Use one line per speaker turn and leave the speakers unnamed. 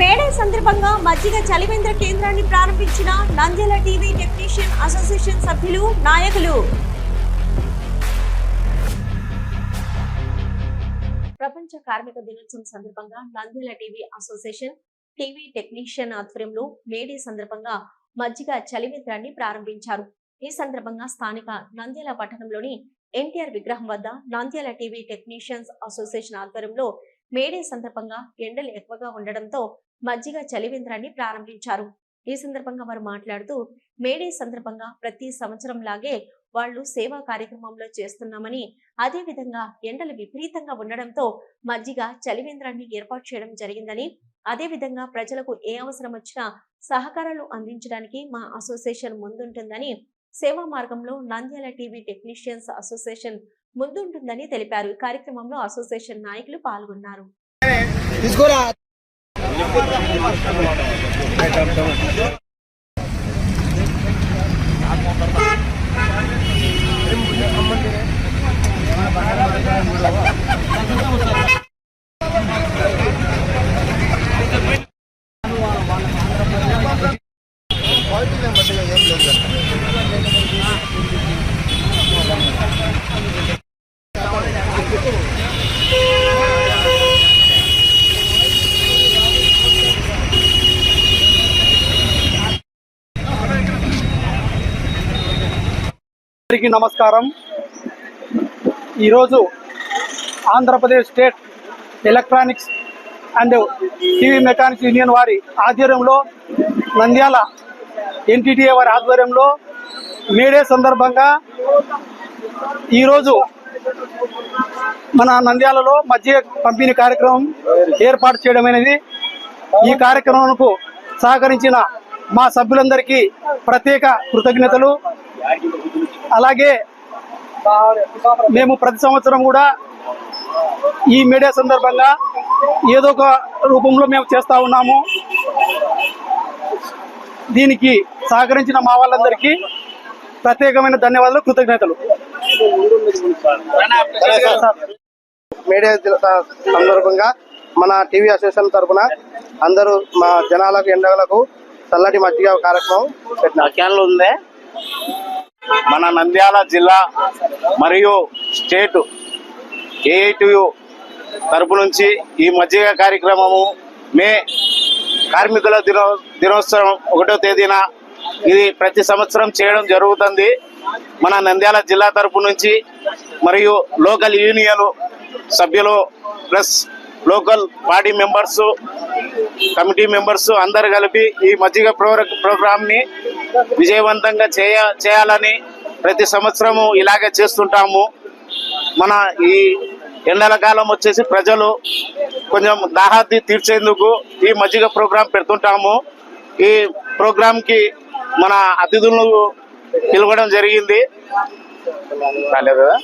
May Day సందర్భంగా మజ్జిగ చలివేంద్ర కేంద్రాన్ని ప్రారంభించిన నంద్యాల టీవీ టెక్నీషియన్ అసోసియేషన్ సభ్యులు నాయకులు. ప్రపంచ కార్మిక దినోత్సవం సందర్భంగా Nandyal TV association TV technician ఆధ్వర్యంలో మేడే సందర్భంగా మజ్జిగ చలివేంద్రాన్ని ప్రారంభించారు. ఈ సందర్భంగా స్థానిక నంద్యాల పట్టణంలోని ఎన్టీఆర్ విగ్రహం వద్ద నంద్యాల టీవీ టెక్నీషియన్స్ అసోసియేషన్ ఆధ్వర్యంలో మేడే సందర్భంగా ఎండలు ఎక్కువగా ఉండడంతో మజ్జిగ చలివేంద్రాన్ని ప్రారంభించారు. ఈ సందర్భంగా వారు మాట్లాడుతూ మేడే సందర్భంగా ప్రతి సంవత్సరం లాగే వాళ్ళు సేవా కార్యక్రమంలో చేస్తున్నామని అదే విధంగా ఎండలు విపరీతంగా ఉండడంతో మజ్జిగ చలివేంద్రాన్ని ఏర్పాటు చేయడం జరిగిందని అదే విధంగా ప్రజలకు ఏ అవసరం వచ్చినా సహకారాలు అందించడానికి మా అసోసియేషన్ ముందుంటుందని సేవా మార్గంలో నంద్యాల టీవీ టెక్నీషియన్స్ అసోసియేషన్ ముందుంటుందని తెలిపారు. కార్యక్రమంలో అసోసియేషన్ నాయకులు పాల్గొన్నారు.
తీసుకోరా.
అందరికీ నమస్కారం. ఈరోజు Andhra Pradesh state electronics and TV mechanics union వారి ఆధ్వర్యంలో నంద్యాల ఎన్టీటీఏ వారి ఆధ్వర్యంలో మేడే సందర్భంగా ఈరోజు మన నంద్యాలలో మధ్య పంపిణీ కార్యక్రమం ఏర్పాటు చేయడం అనేది ఈ కార్యక్రమంకు సహకరించిన మా సభ్యులందరికీ ప్రత్యేక కృతజ్ఞతలు. అలాగే మేము ప్రతి సంవత్సరం కూడా ఈ మీడియా సందర్భంగా ఏదో ఒక రూపంలో మేము చేస్తా ఉన్నాము. దీనికి సహకరించిన మా వాళ్ళందరికీ ప్రత్యేకమైన ధన్యవాదాలు కృతజ్ఞతలు.
మీడియా సందర్భంగా మన టీవీ అసోసియేషన్ తరఫున అందరూ మా జనాలకు ఎండలకు చల్లటి మజ్జిగ కార్యక్రమం
క్యాన్లు ఉందే. మన నంద్యాల జిల్లా మరియు స్టేట్ ఏఐటియు తరపు నుంచి ఈ మజ్జిగ కార్యక్రమము మే కార్మికుల దినో దినోత్సవం ఒకటో తేదీన ఇది ప్రతి సంవత్సరం చేయడం జరుగుతుంది. మన నంద్యాల జిల్లా తరపు నుంచి మరియు లోకల్ యూనియన్ సభ్యులు plus local party members committee members అందరు కలిపి ఈ మజ్జిగ ప్రోగ్రామ్ని విజయవంతంగా చేయ చేయాలని ప్రతి సంవత్సరము ఇలాగే చేస్తుంటాము. మన ఈ ఎండల కాలం వచ్చేసి ప్రజలు కొంచెం దాహాతి తీర్చేందుకు ఈ మజ్జిగ ప్రోగ్రాం పెడుతుంటాము. ఈ ప్రోగ్రాంకి మన అతిథులను పిలవడం జరిగింది. రాలేదు కదా?